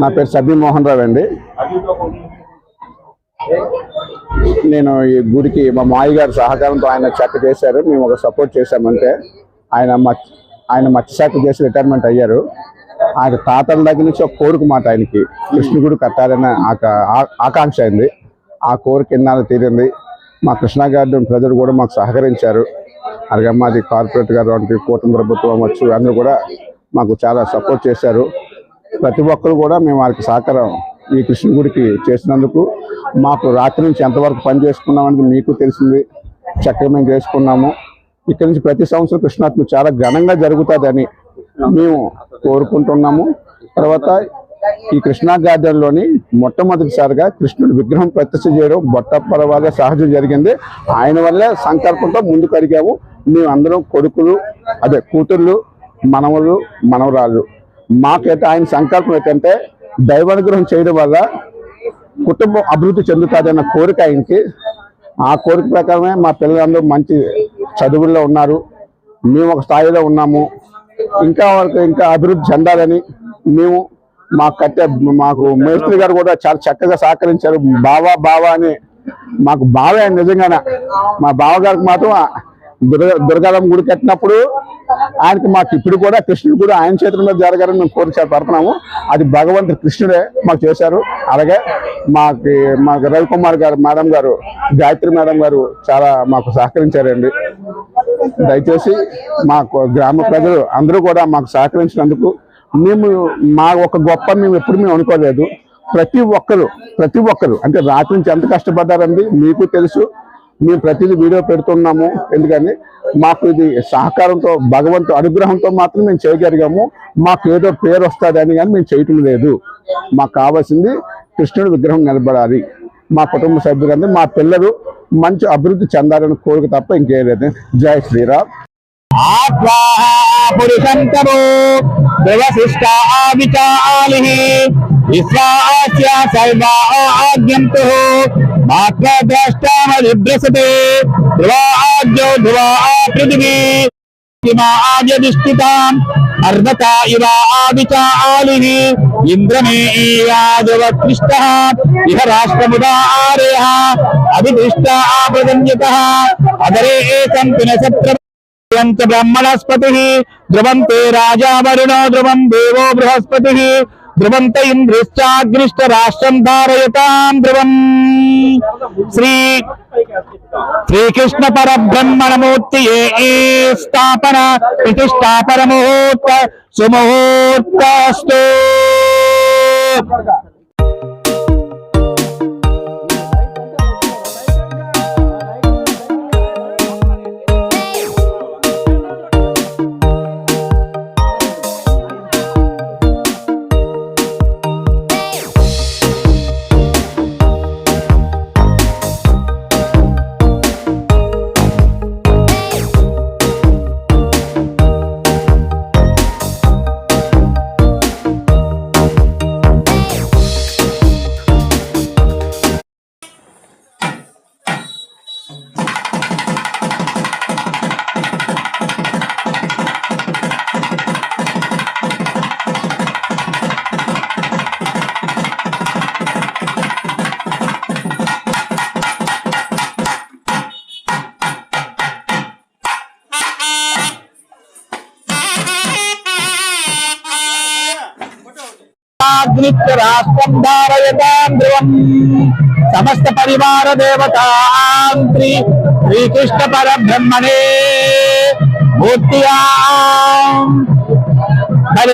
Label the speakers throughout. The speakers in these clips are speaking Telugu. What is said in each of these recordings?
Speaker 1: నా పేరు సబీ మోహన్ రావు అండి. నేను ఈ గుడికి మా మాయ గారి సహకారంతో ఆయన చెక్ చేశారు. మేము ఒక సపోర్ట్ చేశామంటే ఆయన ఆయన మత్స్యశాఖ చేసి రిటైర్మెంట్ అయ్యారు. ఆయన తాతల దగ్గర నుంచి ఒక కోరిక మాట ఆయనకి. కృష్ణుడు కట్టాలనే ఆకాంక్ష అయింది. ఆ కోరిక ఇన్నాళ్ళు తీరింది. మా కృష్ణా గార్డెన్ ప్రజలు కూడా మాకు సహకరించారు. అలాగే మాది కార్పొరేట్ గారు వంటి కూటమి ప్రభుత్వం వచ్చు అందరూ కూడా మాకు చాలా సపోర్ట్ చేశారు. ప్రతి ఒక్కరు కూడా మేము వారికి సహకారం ఈ కృష్ణ గుడికి చేసినందుకు మాకు రాత్రి నుంచి ఎంతవరకు పని చేసుకున్నామని మీకు తెలిసింది. చక్కగా మేము చేసుకున్నాము. ఇక్కడ నుంచి ప్రతి సంవత్సరం కృష్ణాష్టమి చాలా ఘనంగా జరుగుతుందని మేము కోరుకుంటున్నాము. తర్వాత ఈ కృష్ణా గార్డెన్లోని మొట్టమొదటిసారిగా కృష్ణుడి విగ్రహం ప్రత్యక్ష చేయడం బొట్టపరవాద సహజం జరిగింది. ఆయన వల్లే సంకల్పంతో ముందుకు అడిగాము. మేము అందరం కొడుకులు అదే కూతుర్లు మనవలు మనవరాళ్ళు. మాకైతే ఆయన సంకల్పం ఏంటంటే దైవానుగ్రహం చేయడం వల్ల కుటుంబం అభివృద్ధి చెందుతుందన్న కోరిక ఆయనకి. ఆ కోరిక ప్రకారమే మా పిల్లలందరూ మంచి చదువుల్లో ఉన్నారు. మేము ఒక స్థాయిలో ఉన్నాము. ఇంకా వాళ్ళకి ఇంకా అభివృద్ధి చెందాలని మేము మాకు కట్టే మాకు మేస్త్రి గారు కూడా చాలా చక్కగా సహకరించారు. బావా బావా అని మాకు బావే నిజంగానే. మా బావగారికి మాత్రం దుర్గ దుర్గాలమ్మ గుడి కట్టినప్పుడు ఆయనకి మాకు ఇప్పుడు కూడా కృష్ణుడు కూడా ఆయన చేతుల మీద జరగాలని మేము కోరిక పడుతున్నాము. అది భగవంతుడు కృష్ణుడే మాకు చేశారు. అలాగే మాకు మాకు రవికుమార్ గారు మేడం గారు గాయత్రి మేడం గారు చాలా మాకు సహకరించారండి. దయచేసి మాకు గ్రామ ప్రజలు అందరూ కూడా మాకు సహకరించినందుకు మేము మా ఒక గొప్ప మేము ఎప్పుడు మేము అనుకోలేదు. ప్రతి ఒక్కరు ప్రతి ఒక్కరు అంటే రాత్రి నుంచి ఎంత కష్టపడ్డారండి మీకు తెలుసు. మేము ప్రతిదీ వీడియో పెడుతున్నాము. ఎందుకని? మాకు ఇది సహకారంతో భగవంతు అనుగ్రహంతో మాత్రం మేము చేయగలిగాము. మాకు ఏదో పేరు వస్తుందని కానీ మేము చేయటం లేదు. మాకు కావాల్సింది కృష్ణుడి విగ్రహం నిలబడాలి. మా కుటుంబ సభ్యులందరూ మా పిల్లలు మంచి అభివృద్ధి చెందాలని కోరిక తప్ప ఇంకేం లేదు. జై శ్రీరామ్.
Speaker 2: పురుషం తమో విశ్వాస్య సర్వా ఆజ్ఞంతు మాత్ర ద్రష్టామదిభ్రసతే ధ్రువా పృథివీ ఆజధిష్ఠితాం అర్ధత ఇవ ఆవిచాలిః ఇంద్రమే యాదవక్లిష్ట ఇహ రాష్ట్రముదారేహ అభిదృష్ట ఆప్రదంయతః అదరే సంతు నసత్ర బ్రహ్మణస్పతి ధ్రువంతే రాజా వరుణో ధ్రువం దేవో బృహస్పతి ధ్రువంత ఇంద్రిశ్చాగ్నిష్ట రాష్ట్రం ధారయతాం ధ్రువం. శ్రీ శ్రీకృష్ణ పరబ్రహ్మణమూర్తి ఏ స్థాపన ప్రతిష్టాపన ముహూర్త సుముహూర్తస్తు అగ్నిత్య రాష్ట్రం ధారయతాం ధ్రువం సమస్త పరివార దేవతాం శ్రీ శ్రీకృష్ణ పరబ్రహ్మణే మూర్తియా మరి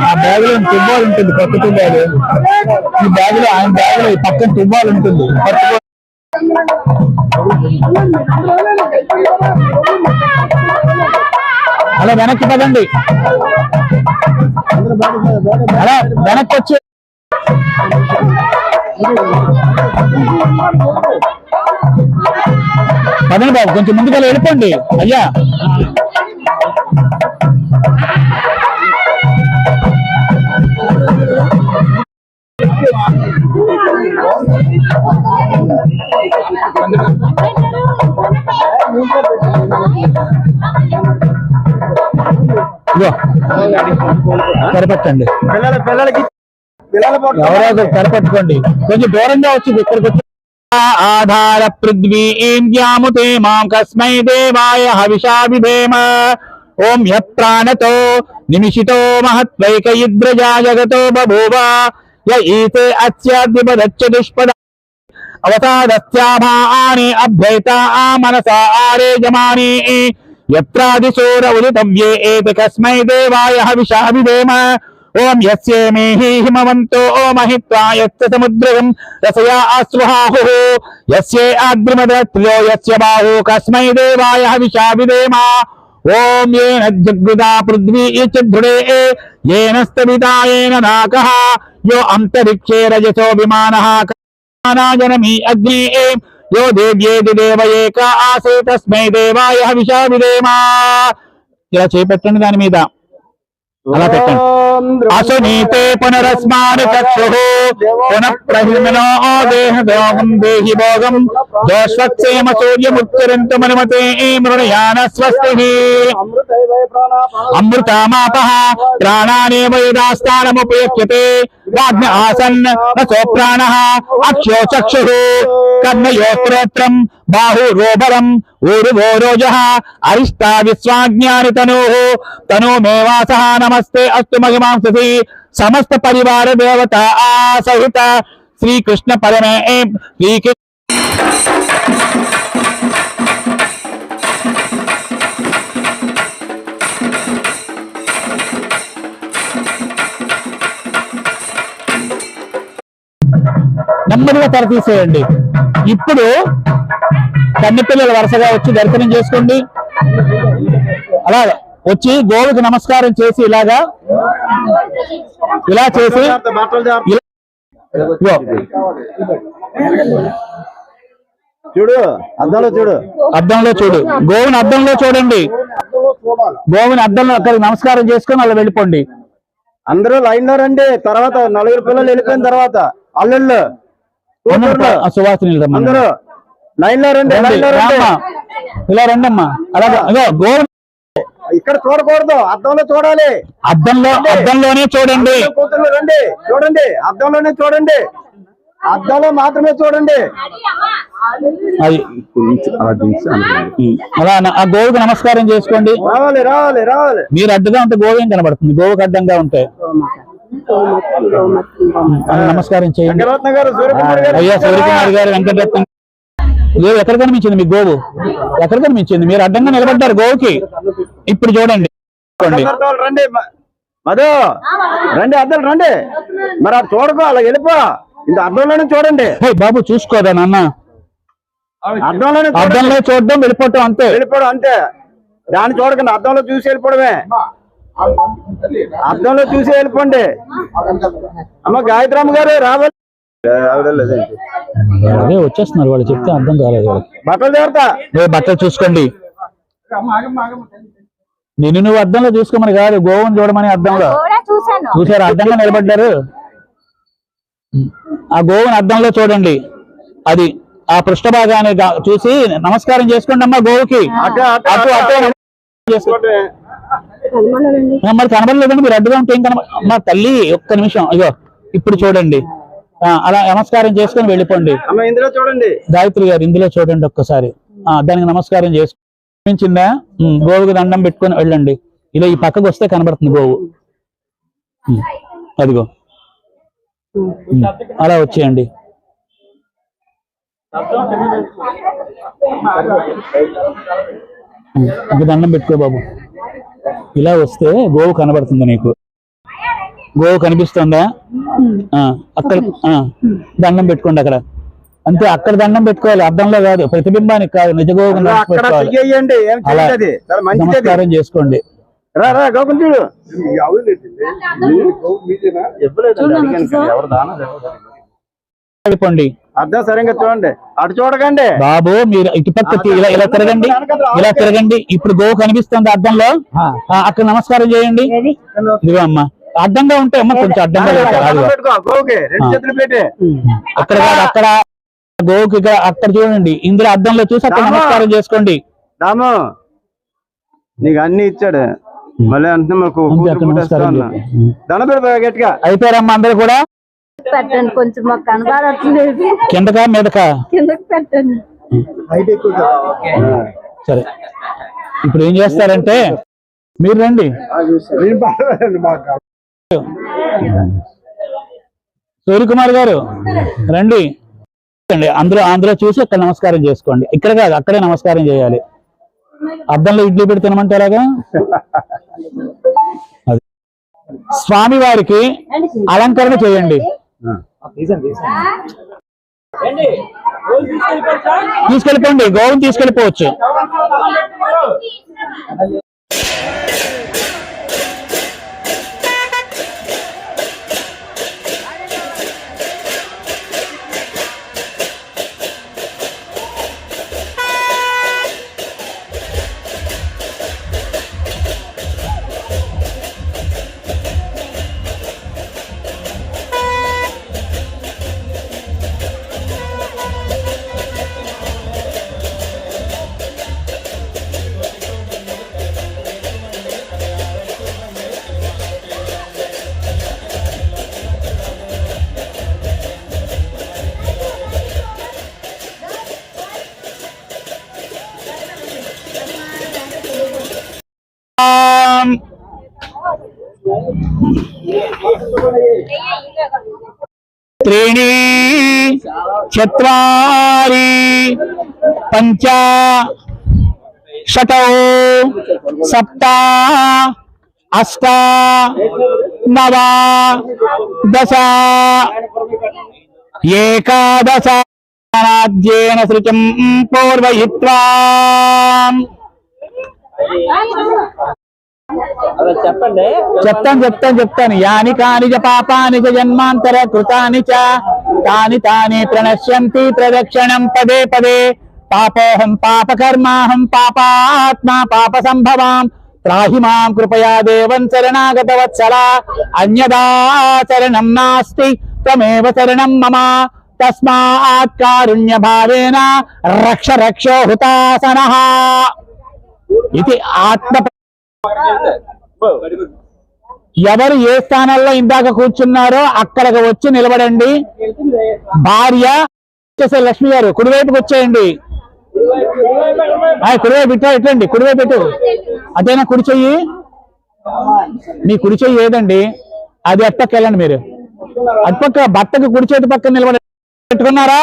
Speaker 2: ఆ బ్యాగ్లో తుమ్మాలు ఉంటుంది? కొత్త తుమ్మాలు ఈ బ్యాగ్లో ఆయన బ్యాగ్లో ఈ పక్కన తుమ్మాలు ఉంటుంది. పట్టుకో. అలా వెనక్కి పదండి. అలా వెనక్కి వచ్చి పదండి బాబు కొంచెం ముందుగా వెళ్ళిపోండి. అయ్యా. ఇగో ఎవరో ఒకరు కొంచెం దూరంగా వచ్చింది ఇక్కడికి వచ్చి. ఆధార పృథ్వీం వ్యాముతే మాం కస్మై దేవాయ హవిషా విధేమ ఓం హ్య ప్రాణతో నిమిషితో మహత్వైకయిద్రజా జగతో బభూవ. యీతే ఈతే అస్యాద్విపదచ్చ దుష్పద. అవతారస్యాభాని అభ్యైత ఆ మనసా ఆరే జమానీ యత్రాదిశూర ఏతి కస్మై దేవాయ హవిషా విధేమ ఓం యస్యేమే హిమవంతో ఓ మహిత్వా యస్య సముద్రం రసయా అశ్రుహాహు యస్యే ఆద్రిమదత్ర్యో యస్య బాహు కస్మై దేవాయ హవిషా విధేమ ఓం ఏన జగృదా పృథ్వీ చ ఏన స్థవితా ఏన నాకః యో అంతరిక్షే రజసో విమాన జనమీ అగ్ని యో దేవ్యేది దేవ ఏక ఆసే తస్మై దేవాయ హవిషా విధేమ ఇలా చేపెట్టండి దాని మీద. అలా పెట్టండి. అసునీతే పునరస్మాను చక్షుః పునః ప్రహిమనో దేహ భోగం దేహి భోగం. దోష్వత్సేమ సూర్యముచ్చరంత మనుమతే మృణయాన స్వస్తి. అమృతామాపః ప్రాణానేవ యదాస్థానముపయుక్యతే రాజ్ఞ ఆసన్ నసో ప్రాణः అక్షో చక్షుః కర్ణయో శ్రోత్రం బాహురోబరం ఊరువో రోజः అరిష్టా విశ్వాజ్ఞాని తనూః తనూ మే వాసः నమస్తే అస్తు మహిమాంససి సమస్త పరివార దేవత ఆ సహిత నెమ్మదిగా తెర తీసేయండి ఇప్పుడు కన్నెపిల్లలు వరుసగా వచ్చి దర్శనం చేసుకోండి. అలా వచ్చి గోవుకి నమస్కారం చేసి ఇలాగా ఇలా చేసి
Speaker 1: చూడు అద్దంలో చూడు.
Speaker 2: అద్దంలో చూడు. గోవుని అద్దంలో చూడండి. గోవుని అద్దంలో అక్కడ నమస్కారం చేసుకొని అలా వెళ్ళిపోండి.
Speaker 1: అందరూ లైన్లో రండి. తర్వాత నలుగురు పిల్లలు వెళ్ళిపోయిన తర్వాత అల్లుళ్ళు కూతుర్లు,
Speaker 2: ఆ సువాసిని రమ్మని.
Speaker 1: అందరూ లైన్లో రండి.
Speaker 2: ఇలా రండి. అమ్మా అలాగే ఇదిగో గోవు
Speaker 1: ఇక్కడ చూడకూడదు అద్దంలో చూడాలి.
Speaker 2: అద్దంలో అద్దంలోనే చూడండి.
Speaker 1: కూతుర్లు రండి. చూడండి అద్దంలోనే చూడండి. అద్దంలో మాత్రమే చూడండి.
Speaker 2: అలా ఆ గోవుకి నమస్కారం చేసుకోండి.
Speaker 1: రావాలి రావాలి రావాలి.
Speaker 2: మీరు అడ్డుగా ఉంటే గోవు ఏం కనబడుతుంది? గోవుకి అడ్డంగా ఉంటే. నమస్కారం చేయండి. అయ్యా సూర్యకుమార్ గారు వెంకటరత్నం. గోవు ఎక్కడ కనిపించింది మీ గోవు? ఎక్కడ కనిపించింది? మీరు అడ్డంగా నిలబడ్డారు గోవుకి. ఇప్పుడు చూడండి.
Speaker 1: రండి. మధు. రండి అద్దలు రండి. మరి అది చూడకు అలా వెళ్ళిపో. ఇంత అద్దంలోనే చూడండి.
Speaker 2: బాబు చూసుకోదా నాన్న?
Speaker 1: చూడండి.
Speaker 2: అద్దంలో చూడడం వెళ్ళిపోవటం అంతే.
Speaker 1: వెళ్ళిపోవడం అంతే. దాన్ని చూడకండి అద్దంలో చూసి వెళ్ళిపోవడమే. అద్దంలో చూసి వెళ్ళిపోండి. అమ్మ గాయత్రమ్మ గారు రావాలి.
Speaker 2: అదే వచ్చేస్తున్నారు వాళ్ళు చెప్తే అర్థం కాలేదు వాళ్ళకి.
Speaker 1: బట్టలు
Speaker 2: ఏ బట్టలు చూసుకోండి. నిన్ను నువ్వు అద్దంలో చూసుకోమని కాదు గోవుని చూడమని
Speaker 3: చూశాను.
Speaker 2: చూసారు అద్దంగా నిలబడ్డారు. ఆ గోవుని అద్దంలో చూడండి. అది ఆ పృష్ఠభాగాన్ని గా- చూసి నమస్కారం చేసుకోండి అమ్మా గోవుకి.
Speaker 1: అటు అటు.
Speaker 2: చేసుకోండి. మరి కనబడలేదండి మీరు అడ్డుగా ఉంటే ఏం కనబ? అమ్మా తల్లి ఒక్క నిమిషం ఇగో ఇప్పుడు చూడండి. అలా నమస్కారం చేసుకొని వెళ్ళిపోండి.
Speaker 1: అమ్మ ఇందులో చూడండి.
Speaker 2: గాయత్రి గారు ఇందులో చూడండి ఒక్కసారి. ఆ దానికి నమస్కారం చేసుకో కనిపించిందా ఉమ్, గోవుకి దండం పెట్టుకొని వెళ్ళండి. ఇలా ఈ పక్కకు వస్తే కనబడుతుంది గోవు. అదిగో. అలా వచ్చేయండి. దండం పెట్టుకో బాబు. ఇలా వస్తే గోవు కనబడుతుంది నీకు. గోవు కనిపిస్తుందా? ఆ, అక్కడ ఆ, దండం పెట్టుకోండి అక్కడ. అంతే అక్కడ దండం పెట్టుకోవాలి అద్దంలో కాదు ప్రతిబింబానికి కాదు నిజ గోవు నమస్కారం చేసుకోండి.
Speaker 1: రా అర్థం సరిగ్గా చూడండి. అటు చూడకండి.
Speaker 2: బాబు మీరు ఇటు పక్కకి ఇలా ఇలా తిరగండి. ఇలా తిరగండి. ఇప్పుడు గోవు కనిపిస్తుంది అద్దంలో. ఆ, అక్కడ నమస్కారం చేయండి? ఇదిగో అమ్మా. అడ్డంగా ఉంటే అమ్మ కొంచెం అడ్డంగా అక్కడ కాదు అక్కడ గోవుకి ఇక్కడ అక్కడ చూడండి. ఇందులో అద్దంలో చూసి అక్కడ. నమస్కారం చేసుకోండి.
Speaker 1: రాము
Speaker 3: నీకు అన్ని ఇచ్చాడు. మళ్ళీ అంటే మాకు
Speaker 2: చెప్పు.
Speaker 3: దండపెడ గట్టిగా?
Speaker 2: అయిపోయారమ్మా అందరు కూడా?
Speaker 4: పెట్టండి కొంచెం మాకు కనబడట్లేదు.
Speaker 2: కిందకా మీదకా?
Speaker 4: కిందకి పెట్టండి.
Speaker 2: సరే. ఇప్పుడు ఏం చేస్తారంటే మీరు రండి. సూర్యకుమార్ గారు రండి. రండి. అందులో అందులో చూసి అక్కడ నమస్కారం చేసుకోండి. ఇక్కడ కాదు అక్కడే నమస్కారం చేయాలి. అద్దంలో ఇడ్లీ పెడి తినమంటే ఎలాగా అది. స్వామి వారికి అలంకరణ చేయండి. తీసుకెళ్ళిపోండి గోవుని తీసుకెళ్ళిపోవచ్చు? త్రీణి చత్వారి పంచ షటౌ సప్త అష్ట నవ దశ ఏకాదశ రాజ్యేన సృచం చెప్పండి. చెప్తాను చెప్తాను చెప్తాను. యాని కాని చ పాపాని చ జన్మాంతర కృతాని చ తాని తాని ప్రణశ్యంతి ప్రదక్షిణం పదే పదే. పాపోహం పాపకర్మాహం పాపాత్మా పాప సంభవాం త్రాహి మాం కృపయా దేవం శరణాగత వత్సల అన్యదా శరణం నాస్తి త్వమేవ శరణం మమ. తస్మాత్ కారుణ్య భావేన రక్ష రక్షో హృతాసన ఇది ఆత్మ ఎవరు ఏ స్థానంలో ఇందాక కూర్చున్నారో అక్కడికి వచ్చి నిలబడండి. భార్య వచ్చేసే లక్ష్మి గారు కుడివైపుకి వచ్చేయండి. కుడివైపు ఇట్లా ఇట్లండి కుడివైపు పెట్టు అదేనా కుడి చెయ్యి? మీ కుడి చెయ్యి ఏదండి? అది అట్టకి వెళ్ళండి మీరు. అటుపక్క బట్టకు కుడి చేతి పక్కన నిలబడి పెట్టుకున్నారా?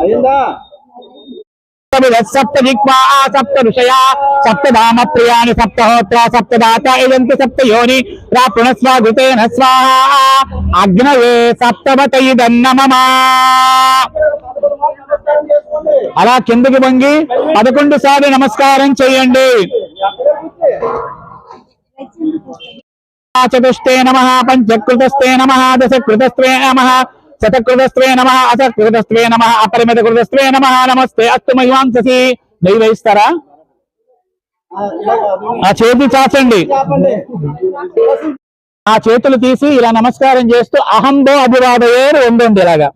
Speaker 3: అయిందా
Speaker 2: సప్త జిక్వా సప్త ఋషయా సప్త ధామ ప్రియాణి సప్తహోత్ర సప్త దాత ఇదంతి సప్త యోని ప్రాపుణస్వ ఘృతేన స్వాహ అగ్నవే సప్తవత ఇదన్నమమా అలా కిందకి వంగి పదకొండు సార్లు నమస్కారం చేయండి. చతుష్టే నమ పంచకృతస్తే నమ దశకృతస్త్వే నమ శతకృతస్వే నమ అసకృతస్త్వే నమ అపరిమిత కృతస్వే నమ నమస్తే అస్తు మహిమాంససి. నెయ్యి వేయిస్తారా? ఆ చేతి చాచండి. ఆ చేతులు తీసి ఇలా నమస్కారం చేస్తూ అహంబో అభివాదయే ఉండండి ఇలాగా.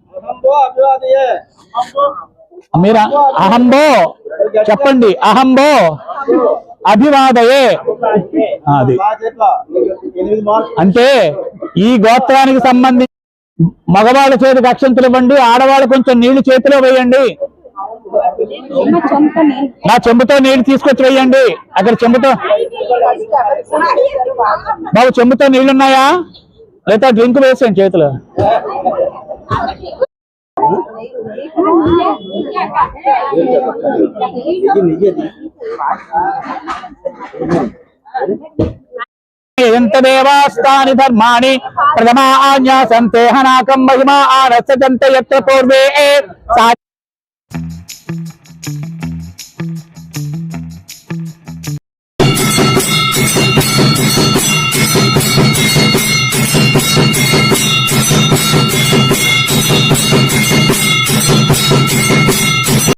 Speaker 2: మీరు అహంబో చెప్పండి అహంబో అభివాదయే. అది. అంటే ఈ గోత్రానికి సంబంధించి మగవాళ్ళ చేతికి అక్షంతులు ఇవ్వండి ఆడవాళ్ళు కొంచెం నీళ్ళు చేతిలో వేయండి. నా చెంబుతో నీళ్ళు తీసుకొచ్చి వేయండి. అక్కడ చెంబుతో బాబు చెంబుతో నీళ్ళున్నాయా లేదా డ్రింక్ వేసాను చేతిలో. ఎంత దేవాస్తాని ధర్మాణి ప్రథమా ఆజ్ఞా సంతే హనాకం మహిమా ఆనస్యంత యత్ర పూర్వే సా